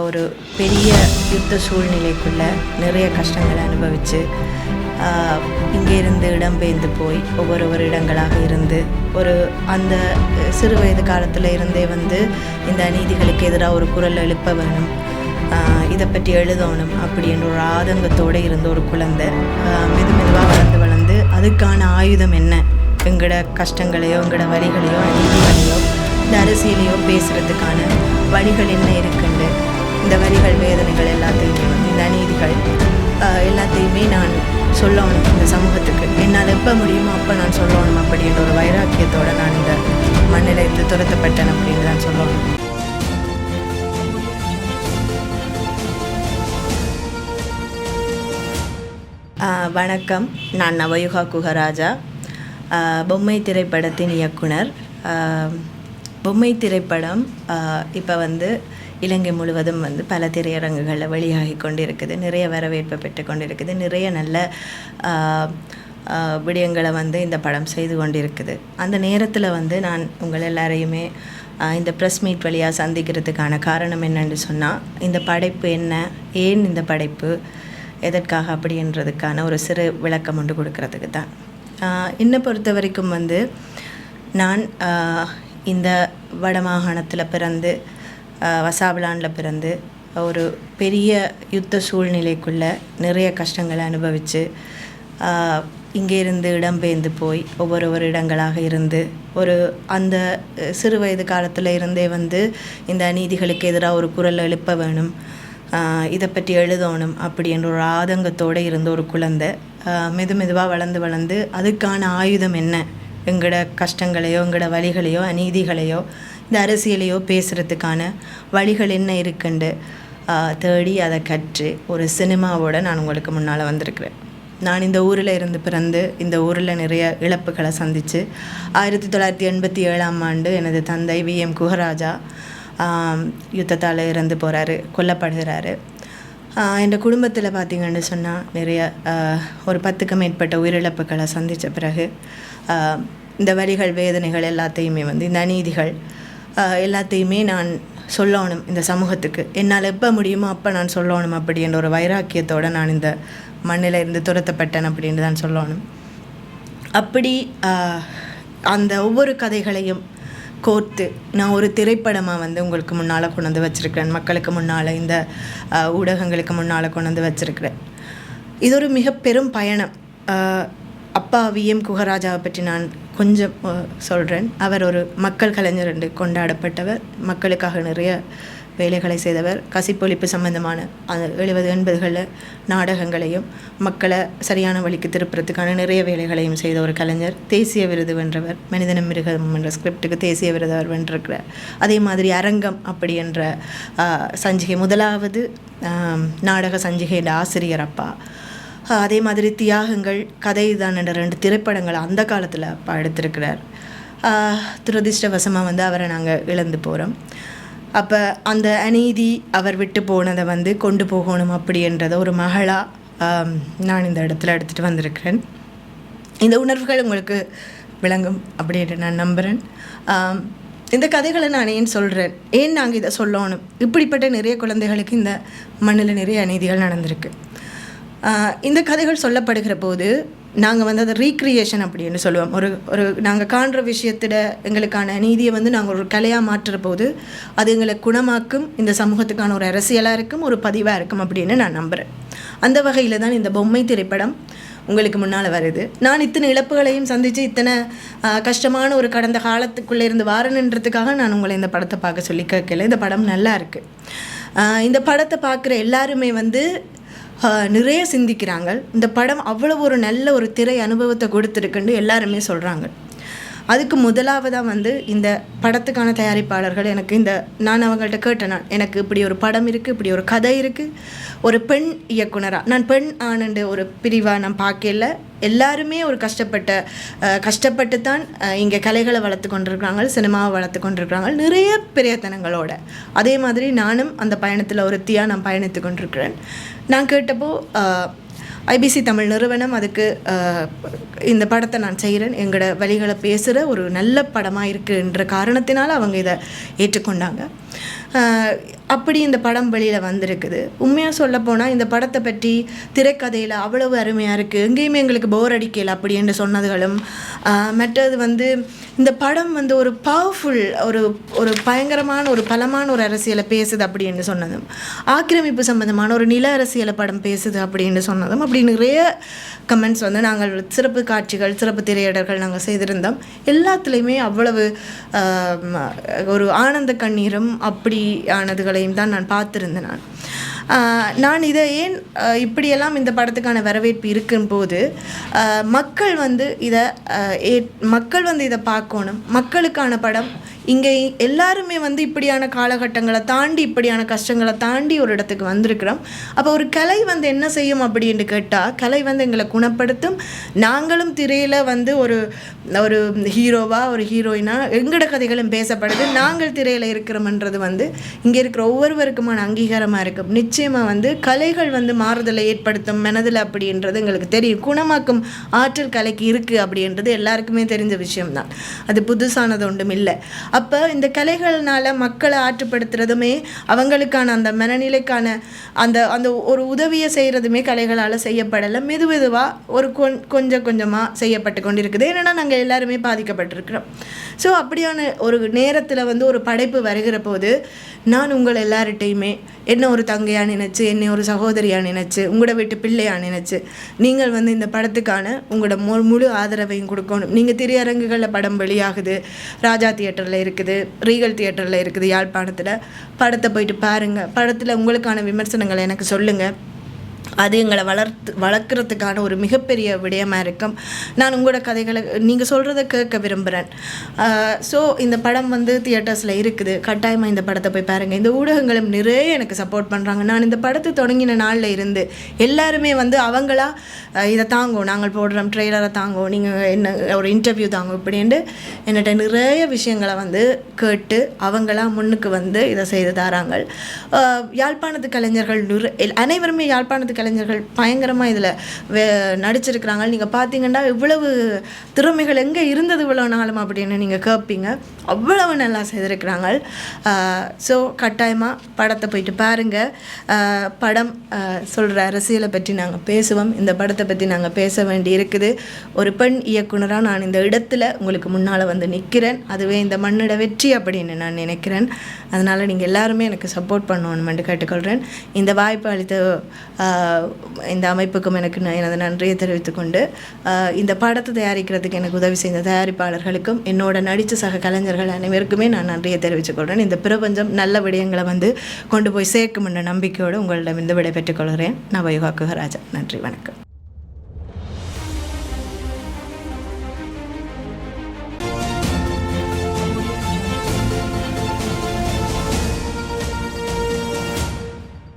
ஒரு பெரிய யுத்த சூழ்நிலைக்குள்ள நிறைய கஷ்டங்களை அனுபவித்து இங்கே இருந்து இடம்பெயர்ந்து போய் ஒவ்வொரு ஒரு இடங்களாக இருந்து ஒரு அந்த சிறு வயது காலத்தில் இருந்தே வந்து இந்த அநீதிகளுக்கு எதிராக ஒரு குரல் எழுப்ப வேணும் இதை பற்றி எழுதணும் அப்படின்ற ஒரு ஆதங்கத்தோடு இருந்த ஒரு குழந்தை மெது மெதுவாக வளர்ந்து வளர்ந்து அதுக்கான ஆயுதம் என்ன? எங்களோட கஷ்டங்களையோ எங்களோட வரிகளையோ அநீதிகளையோ இந்த அரசியலையோ பேசுகிறதுக்கான வழிகள் என்ன இருக்குன்னு இந்த வரிகள் வேதனைகள் எல்லாத்தையுமே வந்து இந்த அநீதிகள் எல்லாத்தையுமே நான் சொல்லணும் இந்த சமூகத்துக்கு. என்னால் எப்போ முடியுமோ அப்போ நான் சொல்லணும் அப்படின்ற ஒரு வைராக்கியத்தோடு நான் இந்த மண்ணில் இருந்து துரத்தப்பட்டேன் அப்படின்னு தான் சொல்லணும். வணக்கம். நான் நவயுகா குகராஜா. பொம்மை திரைப்படத்தின் இயக்குனர். பொம்மை திரைப்படம் இப்போ வந்து இலங்கை முழுவதும் வந்து பல திரையரங்குகளில் வெளியாகி கொண்டிருக்குது. நிறைய வரவேற்பு பெற்று கொண்டிருக்குது. நிறைய நல்ல விடயங்களை வந்து இந்த படம் செய்து கொண்டிருக்குது. அந்த நேரத்தில் வந்து நான் உங்கள் எல்லாரையுமே இந்த ப்ரெஸ் மீட் வழியாக சந்திக்கிறதுக்கான காரணம் என்னன்னு சொன்னால் இந்த படைப்பு என்ன? ஏன் இந்த படைப்பு? எதற்காக அப்படின்றதுக்கான ஒரு சிறு விளக்கம் ஒன்று கொடுக்கறதுக்கு தான். என்னை பொறுத்த வரைக்கும் வந்து நான் இந்த வடமாகாணத்தில் பிறந்து வசாபிலானில் பிறந்து ஒரு பெரிய யுத்த சூழ்நிலைக்குள்ளே நிறைய கஷ்டங்களை அனுபவித்து இங்கே இருந்து இடம்பெயர்ந்து போய் ஒவ்வொரு ஒரு இடங்களாக இருந்து ஒரு அந்த சிறு வயது காலத்தில் இருந்தே வந்து இந்த அநீதிகளுக்கு எதிராக ஒரு குரல் எழுப்ப வேணும் இதை பற்றி எழுதணும் அப்படின்ற ஒரு ஆதங்கத்தோடு இருந்த ஒரு குழந்தை மெது மெதுவாக வளர்ந்து வளர்ந்து அதுக்கான ஆயுதம் என்ன? எங்களோட கஷ்டங்களையோ எங்களோட வழிகளையோ அநீதிகளையோ இந்த அரசியலையோ பேசுகிறதுக்கான வழிகள் என்ன இருக்குண்டு? தேடி அதை கற்று ஒரு சினிமாவோட நான் உங்களுக்கு முன்னால் வந்திருக்கிறேன். நான் இந்த ஊரில் இருந்து பிறந்து இந்த ஊரில் நிறைய இழப்புகளை சந்தித்து ஆயிரத்தி தொள்ளாயிரத்தி எண்பத்தி ஏழாம் ஆண்டு எனது தந்தை வி. எம். குஹராஜா யுத்தத்தால் இறந்து போகிறாரு கொல்லப்படுகிறாரு. என் குடும்பத்தில் பார்த்தீங்கன்னு சொன்னால் நிறைய ஒரு பத்துக்கு மேற்பட்ட உயிரிழப்புகளை சந்தித்த பிறகு இந்த வரிகள் வேதனைகள் எல்லாத்தையுமே வந்து இந்த அநீதிகள் எல்லாத்தையுமே நான் சொல்லணும் இந்த சமூகத்துக்கு. என்னால் எப்போ முடியுமோ அப்போ நான் சொல்லணும் அப்படின்ற ஒரு வைராக்கியத்தோடு நான் இந்த மண்ணில் இருந்து துரத்தப்பட்டேன் அப்படின்னு தான் சொல்லணும். அப்படி அந்த ஒவ்வொரு கதைகளையும் கோர்த்து நான் ஒரு திரைப்படமாக வந்து உங்களுக்கு முன்னால் கொண்டு வந்து வச்சுருக்கிறேன். மக்களுக்கு முன்னால் இந்த ஊடகங்களுக்கு முன்னால் கொண்டு வந்து வச்சுருக்கிறேன். இது ஒரு மிக பெரும் பயணம் அப்பா வி எம் குகராஜாவை பற்றி நான் கொஞ்சம் சொல்கிறேன் அவர் ஒரு மக்கள் கலைஞர் என்று கொண்டாடப்பட்டவர். மக்களுக்காக நிறைய வேலைகளை செய்தவர். கசிப்பொழிப்பு சம்பந்தமான அந்த எழுபது எண்பதுகளில் நாடகங்களையும் மக்களை சரியான வழிக்கு திருப்புறதுக்கான நிறைய வேலைகளையும் செய்த ஒரு கலைஞர். தேசிய விருது வென்றவர். மனிதனம் மிருகம் என்ற ஸ்கிரிப்டுக்கு தேசிய விருது அவர் வென்றிருக்கிறார். அதே மாதிரி அரங்கம் அப்படி என்ற சஞ்சிகை. முதலாவது நாடக சஞ்சிகையின் ஆசிரியர் அப்பா. அதே மாதிரி தியாகங்கள் கதை தான் என்ற ரெண்டு திரைப்படங்கள் அந்த காலத்தில் அப்பா எடுத்திருக்கிறார். துரதிர்ஷ்டவசமாக வந்து அவரை நாங்கள் இழந்து போகிறோம் அப்போ அந்த அநீதி அவர் விட்டு போனதை வந்து கொண்டு போகணும் அப்படின்றத ஒரு மகளாக நான் இந்த இடத்துல எடுத்துகிட்டு வந்திருக்கிறேன். இந்த உணர்வுகள் உங்களுக்கு விளங்கும் அப்படின்ட்டு நான் நம்புகிறேன் இந்த கதைகளை நான் ஏன் சொல்கிறேன் ஏன் நாங்கள் இதை சொல்லணும்? இப்படிப்பட்ட நிறைய குழந்தைகளுக்கு இந்த மண்ணில் நிறைய அநீதிகள் நடந்திருக்கு. இந்த கதைகள் சொல்லப்படுகிற போது நாங்கள் வந்து அதை ரீக்ரியேஷன் அப்படின்னு சொல்லுவோம். ஒரு ஒரு நாங்கள் காண்ற விஷயத்திட எங்களுக்கான நீதியை வந்து நாங்கள் ஒரு கலையாக மாற்றுற போது அது எங்களை குணமாக்கும் இந்த சமூகத்துக்கான ஒரு அரசியலாக இருக்கும் ஒரு பதிவாக இருக்கும் அப்படின்னு நான் நம்புகிறேன் அந்த வகையில் தான் இந்த பொம்மை திரைப்படம் உங்களுக்கு முன்னால் வருது. நான் இத்தனை இழப்புகளையும் சந்தித்து இத்தனை கஷ்டமான ஒரு கடந்த காலத்துக்குள்ளே இருந்து வாரணுன்றதுக்காக நான் உங்களை இந்த படத்தை பார்க்க சொல்லி கேட்கல. இந்த படம் நல்லா இருக்குது இந்த படத்தை பார்க்குற எல்லாருமே வந்து நிறைய சிந்திக்கிறாங்க. இந்த படம் அவ்வளோ ஒரு நல்ல ஒரு திரை அனுபவத்தை கொடுத்துருக்குன்னு எல்லாருமே சொல்கிறாங்க அதுக்கு முதலாவதாக வந்து இந்த படத்துக்கான தயாரிப்பாளர்கள் எனக்கு இந்த நான் அவங்கள்ட்ட கேட்டேன் நான் எனக்கு இப்படி ஒரு படம் இருக்குது இப்படி ஒரு கதை இருக்குது ஒரு பெண் இயக்குனராக நான் பெண் ஆனண்டு ஒரு பிரிவாக நான் பார்க்கல. எல்லாருமே ஒரு கஷ்டப்பட்ட கஷ்டப்பட்டு தான் இங்கே கலைகளை வளர்த்து கொண்டிருக்கிறாங்க சினிமாவை வளர்த்து கொண்டிருக்கிறாங்க. நிறைய பிரயத்தனங்களோட. அதே மாதிரி நானும் அந்த பயணத்தில் ஒருத்தியாக நான் பயணித்து கொண்டிருக்கிறேன். நான் கேட்டப்போ ஐபிசி தமிழ் நிறுவனம் அதுக்கு இந்த படத்தை நான் செய்கிறேன் எங்களோட வழிகளை பேசுகிற ஒரு நல்ல படமாக இருக்குன்ற காரணத்தினால் அவங்க இதை ஏற்றுக்கொண்டாங்க. அப்படி இந்த படம் வெளியில் வந்திருக்குது. உண்மையாக சொல்ல போனால் இந்த படத்தை பற்றி திரைக்கதையில் அவ்வளவு அருமையாக இருக்குது எங்கேயுமே எங்களுக்கு போர் அடிக்கல அப்படின்னு சொன்னதுகளும் மற்றது வந்து இந்த படம் வந்து ஒரு பவர்ஃபுல் ஒரு ஒரு பயங்கரமான ஒரு பலமான ஒரு அரசியலை பேசுது அப்படின்னு சொன்னதும் ஆக்கிரமிப்பு சம்பந்தமான ஒரு நில அரசியலை படம் பேசுது அப்படின்னு சொன்னதும் அப்படி நிறைய கமெண்ட்ஸ் வந்து நாங்கள் சிறப்பு காட்சிகள் சிறப்பு திரையிடர்கள் நாங்கள் செய்திருந்தோம். எல்லாத்துலேயுமே அவ்வளவு ஒரு ஆனந்த கண்ணீரும் அப்படியானதுகளையும் தான் நான் பார்த்துருந்தேன் நான். நான் இதை ஏன் இப்படியெல்லாம் இந்த படத்துக்கான வரவேற்பு இருக்கும்போது மக்கள் வந்து இதை ஏ- மக்கள் வந்து இதை பார்க்கணும். மக்களுக்கான படம். இங்கே எல்லாருமே வந்து இப்படியான காலகட்டங்களை தாண்டி இப்படியான கஷ்டங்களை தாண்டி ஒரு இடத்துக்கு வந்திருக்கிறோம். அப்போ ஒரு கலை வந்து என்ன செய்யும் அப்படின்னு கேட்டால் கலை வந்து எங்களை குணப்படுத்தும். நாங்களும் திரையில் வந்து ஒரு ஒரு ஹீரோவா ஒரு ஹீரோயினாக எங்களோட கதைகளும் பேசப்படுது. நாங்கள் திரையில் இருக்கிறோம்ன்றது வந்து இங்கே இருக்கிற ஒவ்வொருவருக்குமான அங்கீகாரமாக இருக்கும். நிச்சயமாக வந்து கலைகள் வந்து மாறுதலை ஏற்படுத்தும் மனதில் அப்படின்றது எங்களுக்கு தெரியும். குணமாக்கும் ஆற்றல் கலைக்கு இருக்குது அப்படின்றது எல்லாருக்குமே தெரிஞ்ச விஷயம்தான். அது புதுசானது ஒன்றும் இல்லை. அப்போ இந்த கலைகள்னால் மக்களை ஆற்றுப்படுத்துறதுமே அவங்களுக்கான அந்த மனநிலைக்கான அந்த அந்த ஒரு உதவியை செய்கிறதுமே கலைகளால் செய்யப்படலை. மெது மெதுவாக ஒரு கொஞ் கொஞ்சம் கொஞ்சமாக செய்யப்பட்டு கொண்டிருக்குது. ஏன்னா நாங்கள் எல்லாருமே பாதிக்கப்பட்டிருக்கிறோம். ஸோ அப்படியான ஒரு நேரத்தில் வந்து ஒரு படைப்பு வருகிற போது நான் உங்கள் எல்லார்கிட்டையுமே என்ன ஒரு தங்கையாக நினச்சி என்னை ஒரு சகோதரியாக நினச்சி உங்களோட வீட்டு பிள்ளையாக நினச்சி நீங்கள் வந்து இந்த படத்துக்கான உங்களோட மு முழு ஆதரவையும் கொடுக்கணும். நீங்கள் திரையரங்குகளில் படம் வெளியாகுது ராஜா தியேட்டரில் இருக்குது ரீகல் தியேட்டரில் இருக்குது யாழ்ப்பாணத்தில். படத்தை போயிட்டு பாருங்கள் படத்தில் உங்களுக்கான விமர்சனங்களை எனக்கு சொல்லுங்கள் அது எங்களை வளர்த்து வளர்க்குறதுக்கான ஒரு மிகப்பெரிய விடயமாக இருக்கும். நான் உங்களோட கதைகளை நீங்கள் சொல்கிறத கேட்க விரும்புகிறேன் ஸோ இந்த படம் வந்து தியேட்டர்ஸில் இருக்குது. கட்டாயமாக இந்த படத்தை போய் பாருங்கள் இந்த ஊடகங்களும் நிறைய எனக்கு சப்போர்ட் பண்ணுறாங்க நான் இந்த படத்தை தொடங்கின நாளில் இருந்து எல்லாருமே வந்து அவங்களா இதை தாங்கும். நாங்கள் போடுறோம் ட்ரெய்லரை தாங்கும். நீங்கள் என்ன ஒரு இன்டர்வியூ தாங்கும். இப்படின்ட்டு என்கிட்ட நிறைய விஷயங்களை வந்து கேட்டு அவங்களா முன்னுக்கு வந்து இதை செய்து தராங்க. யாழ்ப்பாணத்து கலைஞர்கள் எல்- அனைவருமே யாழ்ப்பாணத்து கலைஞர்கள் பயங்கரமாக இதில் வே நடிச்சிருக்கிறாங்க நீங்கள் பார்த்தீங்கன்னா இவ்வளவு திறமைகள் எங்கே இருந்தது இவ்வளோ நாளும் அப்படின்னு நீங்கள் கேட்பீங்க அவ்வளவு நல்லா செய்திருக்கிறாங்க. ஸோ கட்டாயமாக படத்தை போயிட்டு பாருங்கள் படம் சொல்கிற அரசியலை பற்றி நாங்கள் பேசுவோம். இந்த படத்தை பற்றி நாங்கள் பேச வேண்டி இருக்குது. ஒரு பெண் இயக்குனராக நான் இந்த இடத்துல உங்களுக்கு முன்னால் வந்து நிற்கிறேன் அதுவே இந்த மண்ணோட வெற்றி அப்படின்னு நான் நினைக்கிறேன். அதனால் நீங்கள் எல்லாருமே எனக்கு சப்போர்ட் பண்ணணும்னு கேட்டுக்கொள்கிறேன் இந்த வாய்ப்பு அளித்த இந்த அமைப்புக்கும் எனக்கு நான் எனது நன்றியை தெரிவித்துக்கொண்டு இந்த படத்தை தயாரிக்கிறதுக்கு எனக்கு உதவி செய்த தயாரிப்பாளர்களுக்கும் என்னோட நடித்த சக கலைஞர்கள் அனைவருக்குமே நான் நன்றியை தெரிவித்துக்கொள்கிறேன் இந்த பிரபஞ்சம் நல்ல விடயங்களை வந்து கொண்டு போய் சேர்க்கும் என்ற நம்பிக்கையோடு உங்களிடமிருந்து விடைபெற்றுக் கொள்கிறேன். நான் வயுகா குகராஜா நன்றி வணக்கம்.